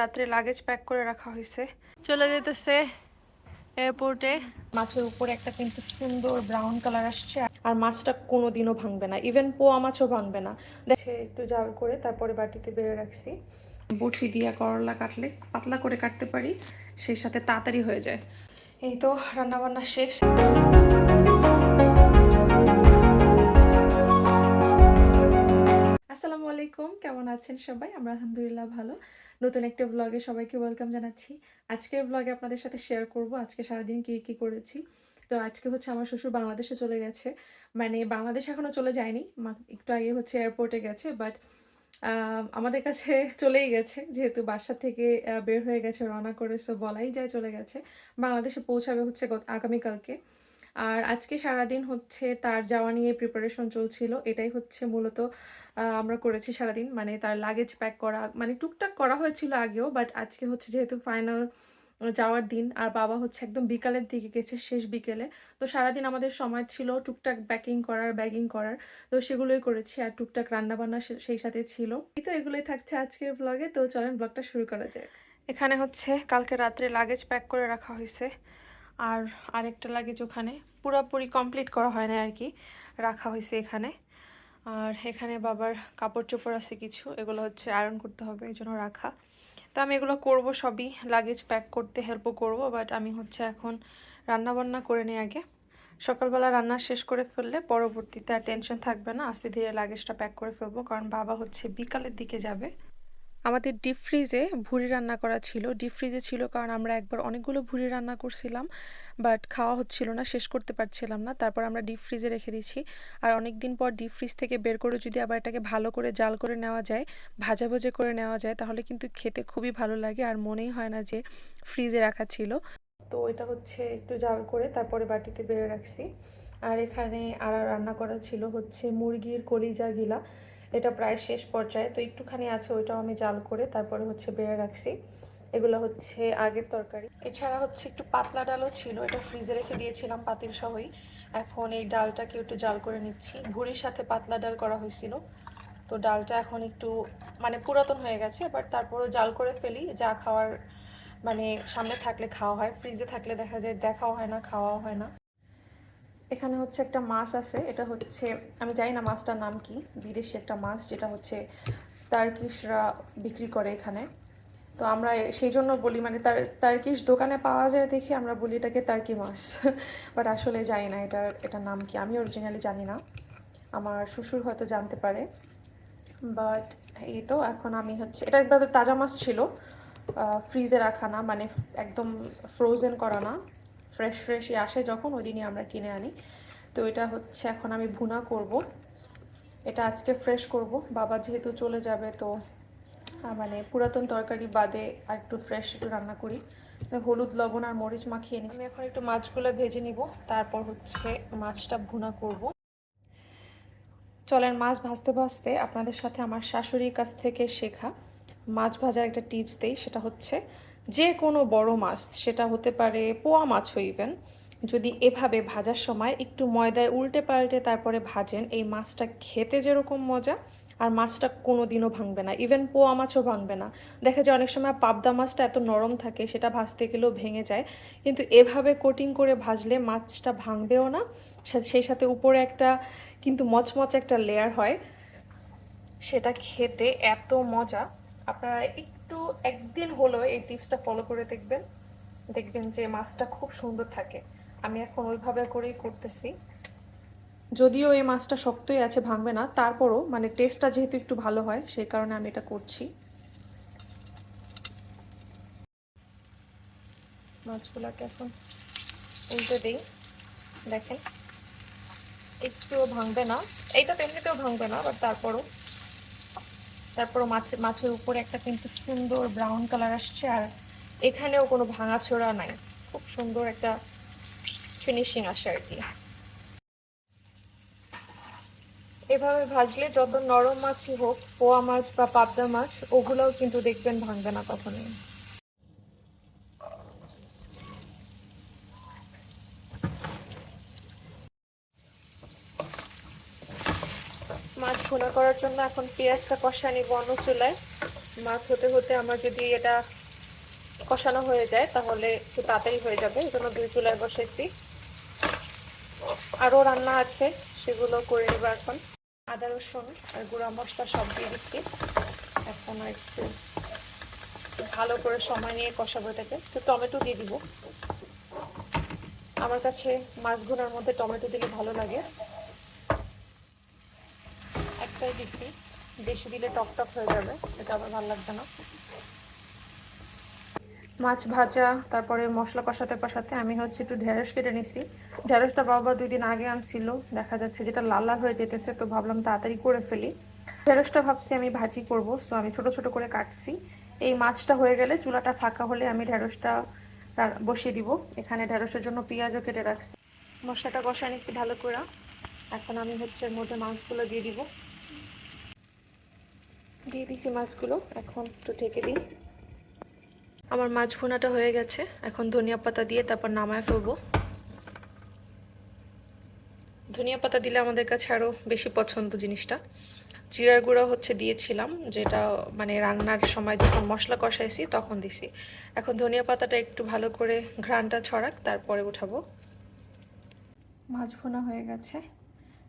রাত্রে luggage pack করে রাখা হয়েছে। চলে যেতেছে এয়ারপোর্টে মাছের উপরে একটা কিন্তু সুন্দর ব্রাউন কালার আসছে আর মাছটা কোনো দিনও ভাঙবে না ইভেন পোয়া মাছও ভাঙবে না। দেখে একটু জাল করে তারপরে বাটিতে বেড়ে রাখছি। বটি দিয়া করলা কাটলে পাতলা করে কাটতে পারি সেই সাথে তাড়াতাড়ি হয়ে যায়। এই তো রান্নাবান্না শেষ। আসসালামু আলাইকুম কেমন আছেন সবাই? আমরা আলহামদুলিল্লাহ ভালো। নতুন একটা ব্লগে সবাইকে ওয়েলকাম জানাচ্ছি। আজকের ব্লগে আপনাদের সাথে শেয়ার করব, আজকে সারাদিন কি কি করেছি। তো আজকে হচ্ছে আমার শ্বশুর বাংলাদেশে চলে গেছে। মানে বাংলাদেশ এখনও চলে যায়নি একটু আগে হচ্ছে এয়ারপোর্টে গেছে বাট আমাদের কাছে চলেই গেছে। যেহেতু বাসা থেকে বের হয়ে গেছে, রওনা করে সো বলাই যায় চলে গেছে। বাংলাদেশে পৌঁছাবে হচ্ছে আগামীকালকে। আর আজকে সারাদিন হচ্ছে তার যাওয়া নিয়ে প্রিপারেশন চলছিল। এটাই হচ্ছে মূলত আমরা করেছি সারাদিন। মানে তার লাগেজ প্যাক করা মানে টুকটাক করা হয়েছিল আগেও বাট আজকে হচ্ছে যেহেতু ফাইনাল যাওয়ার দিন, আর বাবা হচ্ছে একদম বিকালের দিকে গেছে শেষ বিকেলে। তো সারাদিন আমাদের সময় ছিল টুকটাক ব্যাকিং করার ব্যাগিং করার। তো সেগুলোই করেছি আর টুকটাক রান্নাবান্না সেই সাথে ছিল। তো এগুলোই থাকছে আজকের ব্লগে তো চলেন ব্লগটা শুরু করা যায় এখানে হচ্ছে কালকে রাত্রে লাগেজ প্যাক করে রাখা হয়েছে। আর আরেকটা লাগেজ ওখানে। পুরোপুরি কমপ্লিট করা হয় না আর কি রাখা হয়েছে এখানে। আর এখানে বাবার কাপড় চোপড় আছে কিছু, এগুলো হচ্ছে আয়রন করতে হবে, এই জন্য রাখা। তো আমি এগুলো করব সবই লাগেজ প্যাক করতে হেল্পও করব বাট আমি হচ্ছে এখন রান্না বান্না করে নিই আগে। সকালবেলা রান্না শেষ করে ফেললে পরবর্তীতে আর টেনশন থাকবে না, আস্তে ধীরে লাগেজটা প্যাক করে ফেলব, কারণ বাবা হচ্ছে বিকালের দিকে যাবে। আমাদের ডিপ ফ্রিজে ভুড়ি রান্না করা ছিল। ডিপ ফ্রিজে ছিল কারণ আমরা একবার অনেকগুলো ভুড়ি রান্না করছিলাম বাট খাওয়া হচ্ছিল না, শেষ করতে পারছিলাম না। তারপর আমরা ডিপ ফ্রিজে রেখে দিয়েছি। আর অনেক দিন পর ডিপ ফ্রিজ থেকে বের করে যদি আবার এটাকে ভালো করে জাল করে নেওয়া যায়, ভাজা ভুজে করে নেওয়া যায়, তাহলে কিন্তু খেতে খুবই ভালো লাগে আর মনেই হয় না যে ফ্রিজে রাখা ছিল। তো এটা হচ্ছে একটু জাল করে তারপরে বাটিতে বেড়ে রাখছি। আর এখানে আর রান্না করা ছিল হচ্ছে মুরগির কলিজা গিলা। এটা প্রায় শেষ পর্যায়ে। তো একটুখানি আছে, ওইটাও আমি জাল করে তারপরে হচ্ছে বেড়ে রাখছি। এগুলো হচ্ছে আগের তরকারি। এছাড়া হচ্ছে একটু পাতলা ডালও ছিল, এটা ফ্রিজে রেখে দিয়েছিলাম পাতিল সহই। এখন এই ডালটাকে একটু জাল করে নিচ্ছি। ভুড়ির সাথে পাতলা ডাল করা হয়েছিল। তো ডালটা এখন একটু মানে পুরাতন হয়ে গেছে বাট তারপরও জাল করে ফেলি। যা খাওয়ার মানে সামনে থাকলে খাওয়া হয়, ফ্রিজে থাকলে দেখা যায় দেখাও হয় না, খাওয়াও হয় না। এখানে হচ্ছে একটা মাছ আছে, এটা হচ্ছে, আমি জানি না মাছটার নাম কি, বিদেশি একটা মাছ যেটা হচ্ছে তার্কিশরা বিক্রি করে এখানে। তো আমরা সেই জন্য বলি মানে তার, তার্কিশ দোকানে পাওয়া যায় দেখে আমরা বলি এটাকে তার্কি মাছ। বাট আসলে জানি না এটা এটার নাম কি, আমি অরিজিনালি জানি না। আমার শ্বশুর হয়তো জানতে পারে। বাট এই তো, এখন আমি হচ্ছে, এটা একবার তাজা মাছ ছিল। ফ্রিজে রাখা না মানে একদম ফ্রোজেন করা না। ফ্রেশ ফ্রেশই আসে যখন, ওই দিনই আমরা কিনে আনি। তো এটা হচ্ছে, এখন আমি ভুনা করব। এটা আজকে ফ্রেশ করব। বাবা যেহেতু চলে যাবে, তো মানে পুরাতন তরকারি বাদে আর একটু ফ্রেশ একটু রান্না করি। হলুদ, লবণ আর মরিচ মাখিয়ে নিই আমি এখন একটু মাছগুলো ভেজে নিব। তারপর হচ্ছে মাছটা ভুনা করব। চলেন মাছ ভাজতে ভাজতে আপনাদের সাথে আমার শাশুড়ির কাছ থেকে শেখা। মাছ ভাজার একটা টিপস দেই, সেটা হচ্ছে যে কোনো বড় মাছ, সেটা হতে পারে পোয়া মাছ ইভেন যদি এভাবে ভাজার সময় একটু ময়দায় উল্টে পাল্টে তারপরে ভাজেন, এই মাছটা খেতে যেরকম মজা, আর মাছটা কোনো দিনও ভাঙবে না ইভেন পোয়া মাছও ভাঙবে না। দেখা যায় অনেক সময় পাবদা মাছটা এত নরম থাকে, সেটা ভাজতে গেলেও ভেঙে যায়, কিন্তু এভাবে কোটিং করে ভাজলে মাছটা ভাঙবেও না। সেই সাথে উপরে একটা কিন্তু মচমচ একটা লেয়ার হয়, সেটা খেতে এত মজা, আপনারা একটু, একদিন হলেও এই টিপসটা ফলো করে দেখবেন। দেখবেন যে মাছটা খুব সুন্দর থাকে। আমি এখন ওইভাবে করেই করতেছি। যদিও এই মাছটা শক্তই আছে, ভাঙবে না। তারপরও মানে টেস্টটা যেহেতু একটু ভালো হয়, সেই কারণে আমি এটা করছি। মাছগুলোকে এখন উল্টে দিই। দেখেন, একটুও ভাঙবে না। এইটা তেমনিতেও ভাঙবে না বাট তারপরও তারপরও মাছের মাছের উপরে একটা কিন্তু সুন্দর ব্রাউন কালার আসছে আর এখানেও কোনো ভাঙাচোরা নাই। খুব সুন্দর একটা ফিনিশিং আসে আর কি। এভাবে ভাজলে যত নরম মাছই হোক, পোয়া মাছ বা পাবদা মাছ, ওগুলোও কিন্তু দেখবেন ভাঙবে না কখনোই। ভুনা করার জন্য এখন পেঁয়াজটা কষা নিব অন্য চুলায়। মাছ হতে হতে আমার যদি এটা কষানো হয়ে যায়, তাহলে একটু তাড়াতাড়ি হয়ে যাবে। এই জন্য দুই চুলায় বসাইছি আরও রান্না আছে, সেগুলো করে নেব এখন। আদা, রসুন আর গুঁড়া মশলা সব দিয়ে দিচ্ছি। এখন একটু ভালো করে সময় নিয়ে কষাবো এটাকে। তো টমেটো দিয়ে দিব। আমার কাছে মাছ ভুনার মধ্যে টমেটো দিলে ভালো লাগে। একটাই দিছি বেশি দিলে টক টক হয়ে যাবে, এটা আবার ভালো লাগবে না। মাছ ভাজা, তারপরে মশলা কষাতে কষাতে আমি হচ্ছে একটু ঢেঁড়স কেটে নিছি। ঢেঁড়সটা বাবা দুই দিন আগে আনছিল, দেখা যাচ্ছে যেটা লাল লাল হয়ে যেতেছে, তো ভাবলাম তাড়াতাড়ি করে ফেলি। ঢেঁড়সটা ভাবছি আমি ভাজি করব সো আমি ছোট ছোট করে কাটছি। এই মাছটা হয়ে গেলে চুলাটা ফাঁকা হলে আমি ঢেঁড়সটা বসিয়ে দিব। এখানে ঢেঁড়সের জন্য পেঁয়াজও কেটে রাখছি। মশলাটা কষা নিচ্ছি ভালো করে। এখন আমি হচ্ছে এর মধ্যে মাছগুলো দিয়ে দিব। দিয়ে দিছি মাছগুলো, এখন একটু ঢেকে দিই। আমার মাছ ভুনাটা হয়ে গেছে, এখন ধনিয়া পাতা দিয়ে তারপর নামায় ফেলব। ধনিয়া পাতা দিলে আমাদের কাছে আরও বেশি পছন্দ জিনিসটা। জিরার গুঁড়া হচ্ছে দিয়েছিলাম, যেটা মানে রান্নার সময় যখন মশলা কষাইছি তখন দিছি। এখন ধনিয়া পাতাটা একটু ভালো করে ঘ্রাণটা ছড়াক, তারপরে উঠাবো। মাছ ভুনা হয়ে গেছে,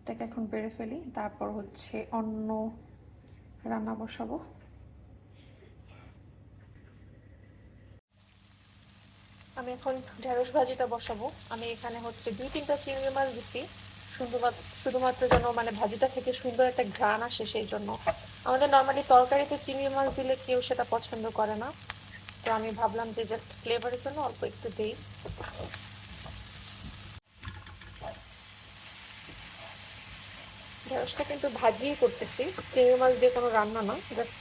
এটাকে এখন বেড়ে ফেলি। তারপর হচ্ছে অন্য রান্না বসাবো। আমি এখন ঢেঁড়স ভাজিটা বসাবো। আমি এখানে হচ্ছে দুই তিনটা চিংড়ি মাছ দিছি। শুধুমাত্র যেন মানে ভাজিটা থেকে সুন্দর একটা ঘ্রাণ আসে সেই জন্য। আমাদের নর্মালি তরকারিতে চিংড়ি মাছ দিলে কেউ সেটা পছন্দ করে না। তো আমি ভাবলাম যে জাস্ট ফ্লেভারের জন্য অল্প একটু দিই। ঢেঁড়সটা কিন্তু ভাজিই করতেছি। চিংড়ি মাছ দিয়ে কোনো রান্না না জাস্ট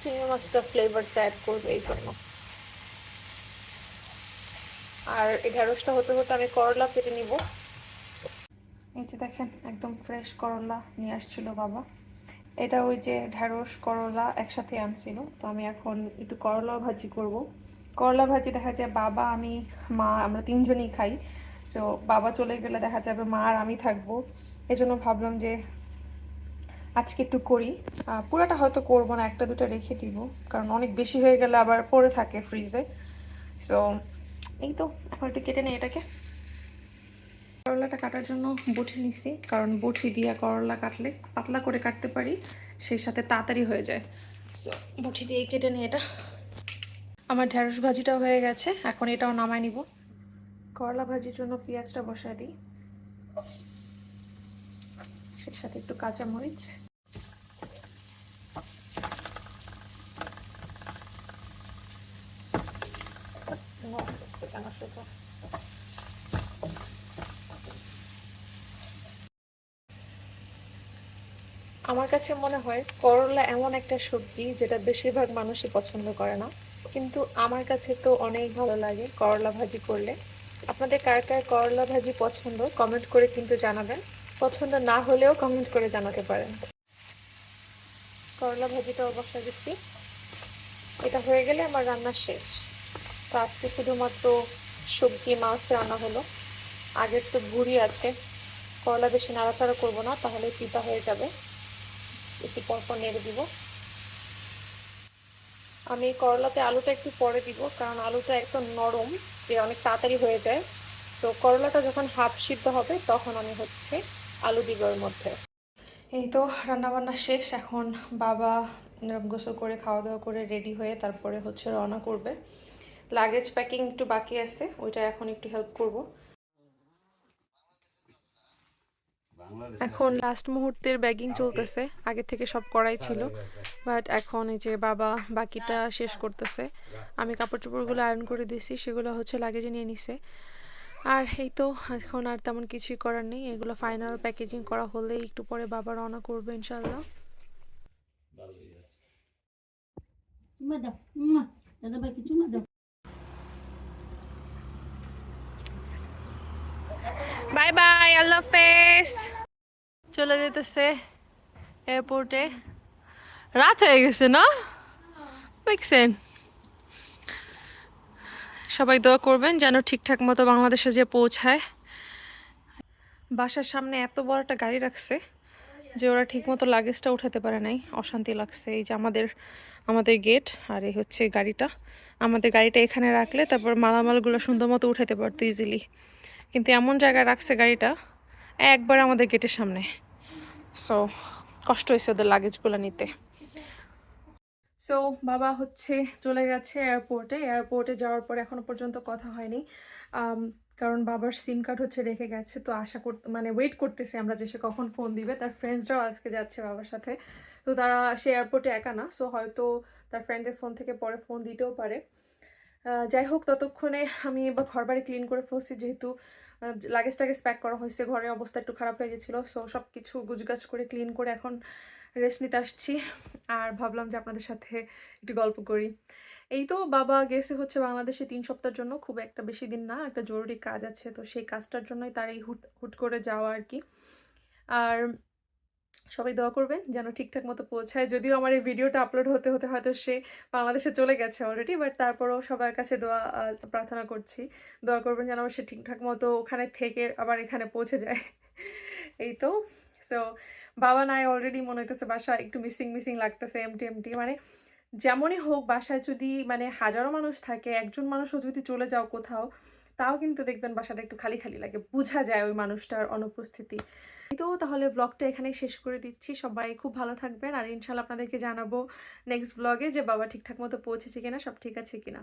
চিংড়ি মাছটা ফ্লেভারটা অ্যাড করবে এই জন্য। আর এই ঢেঁড়সটা হতে হতে আমি করলা কেটে নিব। এই যে দেখেন, একদম ফ্রেশ করলা নিয়ে আসছিল বাবা। এটা ওই যে ঢেঁড়স, করলা একসাথে আনছিল, তো আমি এখন একটু করলা ভাজি করব। করলা ভাজি দেখা যায় বাবা, আমি, মা, আমরা তিনজনই খাই। সো বাবা চলে গেলে দেখা যাবে মা আর আমি থাকব। এই জন্য ভাবলাম যে আজকে একটু করি। পুরাটা হয়তো করব না, একটা দুটো রেখে দিব। কারণ অনেক বেশি হয়ে গেলে আবার পড়ে থাকে ফ্রিজে সো এই তো, এখন একটু কেটে নেই এটাকে। করলাটা কাটার জন্য বটি নিছি, কারণ বটি দিয়ে করলা কাটলে পাতলা করে কাটতে পারি, সেই সাথে তাড়াতাড়ি হয়ে যায়। সো বটি দিয়ে কেটে নিই এটা। আমার ঢেঁড়স ভাজিটাও হয়ে গেছে, এখন এটাও নামাই নিব। করলা ভাজির জন্য পেঁয়াজটা বসায় দিই। সাথে একটু কাঁচা মরিচ No, সেটা না সেটা আমার কাছে মনে হয় করলা এমন একটা সবজি যেটা বেশিরভাগ মানুষই পছন্দ করে না। কিন্তু আমার কাছে তো অনেক ভালো লাগে করলা ভাজি করলে। আপনাদের কার কার করলা ভাজি পছন্দ কমেন্ট করে কিন্তু জানাবেন। পছন্দ না হলেও কমেন্ট করে জানাতে পারেন। করলা ভাজিটা অবস্থা দিচ্ছি। এটা হয়ে গেলে আমার রান্না শেষ। তো আজকে শুধুমাত্র সবজি, মাছ রান্না হলো। আগের তো বুড়ি আছে। করলা বেশি নাড়াচাড়া করব না, তাহলে পিতা হয়ে যাবে। একটু পরপর নেড়ে দিব। আমি করলাতে আলুটা একটু পরে দিব, কারণ আলুটা একদম নরম, যে অনেক তাড়াতাড়ি হয়ে যায়। তো করলাটা যখন হাফ সিদ্ধ হবে, তখন আমি হচ্ছে আলু দিব এর মধ্যে। এই তো রান্নাবান্না শেষ এখন বাবা গোসল করে খাওয়া দাওয়া করে রেডি হয়ে তারপরে হচ্ছে রওনা করবে। লাগেজ প্যাকিং একটু বাকি আছে ওইটা এখন একটু হেল্প করব। এখন লাস্ট মুহূর্তের ব্যাগিং চলতেছে আগে থেকে সব করাই ছিল। বাট এখন এই যে বাবা বাকিটা শেষ করতেছে আমি কাপড় চোপড়গুলো আয়রন করে দিয়েছি সেগুলো হচ্ছে লাগেজে নিয়ে নিছে। আর এই তো এখন আর তেমন কিছুই করার নেই। এগুলো ফাইনাল প্যাকেজিং করা হলেই একটু পরে বাবা রওনা করবে ইনশাল্লাহ বাই বাই আল্লাহ হাফেজ। চলে যেতেছে এয়ারপোর্টে রাত হয়ে গেছে না? দেখছেন? সবাই দোয়া করবেন যেন ঠিকঠাক মতো বাংলাদেশে যে পৌঁছায়। বাসার সামনে এত বড় একটা গাড়ি রাখছে যে ওরা ঠিকমতো লাগেজটা উঠাতে পারে নাই। অশান্তি লাগছে। এই যে আমাদের আমাদের গেট আর এই হচ্ছে গাড়িটা। আমাদের গাড়িটা এখানে রাখলে তারপর মালামালগুলো সুন্দর মতো উঠাতে পারতো ইজিলি কিন্তু এমন জায়গায় রাখছে গাড়িটা, একবার আমাদের গেটের সামনে। সো কষ্ট হয়েছে ওদের লাগেজগুলো নিতে। সো বাবা হচ্ছে চলে গেছে এয়ারপোর্টে এয়ারপোর্টে যাওয়ার পর এখনও পর্যন্ত কথা হয়নি। কারণ বাবার সিম কার্ড হচ্ছে রেখে গেছে। তো আশা করতে মানে ওয়েট করতেছি আমরা যে সে কখন ফোন দিবে। তার ফ্রেন্ডসরাও আজকে যাচ্ছে বাবার সাথে। তো তারা, সে এয়ারপোর্টে একা না। সো হয়তো তার ফ্রেন্ডের ফোন থেকে পরে ফোন দিতেও পারে। যাই হোক, ততক্ষণে আমি এবার ঘর বাড়ি ক্লিন করে ফেলছি। যেহেতু লাগেজ টাগেজ প্যাক করা হয়েছে। ঘরের অবস্থা একটু খারাপ হয়ে গেছিল। সো সব কিছু গুজগাছ করে ক্লিন করে এখন রেস্ট নিতে আসছি। আর ভাবলাম যে আপনাদের সাথে একটু গল্প করি। এই তো বাবা গেছে হচ্ছে বাংলাদেশে তিন সপ্তাহের জন্য, খুব একটা বেশি দিন না, একটা জরুরি কাজ আছে। তো সেই কাজটার জন্যই তার এই হুট হুট করে যাওয়া আর কি। আর সবাই দোয়া করবেন যেন ঠিকঠাক মতো পৌঁছায়। যদিও আমার এই ভিডিওটা আপলোড হতে হতে হয়তো সে বাংলাদেশে চলে গেছে অলরেডি বাট তারপরও সবার কাছে দোয়া প্রার্থনা করছি। দোয়া করবেন যেন সে ঠিকঠাক মতো ওখানে থেকে আবার এখানে পৌঁছে যায়। এই তো সো বাবা নাই অলরেডি মনে হইতেছে বাসা একটু মিসিং মিসিং লাগতেছে এমটি এমটি মানে যেমনই হোক বাসায় যদি মানে হাজারো মানুষ থাকে, একজন মানুষও যদি চলে যাও কোথাও, তাও কিন্তু দেখবেন বাসাটা একটু খালি খালি লাগে। বোঝা যায় ওই মানুষটার অনুপস্থিতি। তো তাহলে ব্লগটা এখানেই শেষ করে দিচ্ছি। সবাই খুব ভালো থাকবেন। আর ইনশাল্লাহ আপনাদেরকে জানাব নেক্সট ব্লগে যে বাবা ঠিকঠাক মতো পৌঁছেছে কিনা, সব ঠিক আছে কিনা।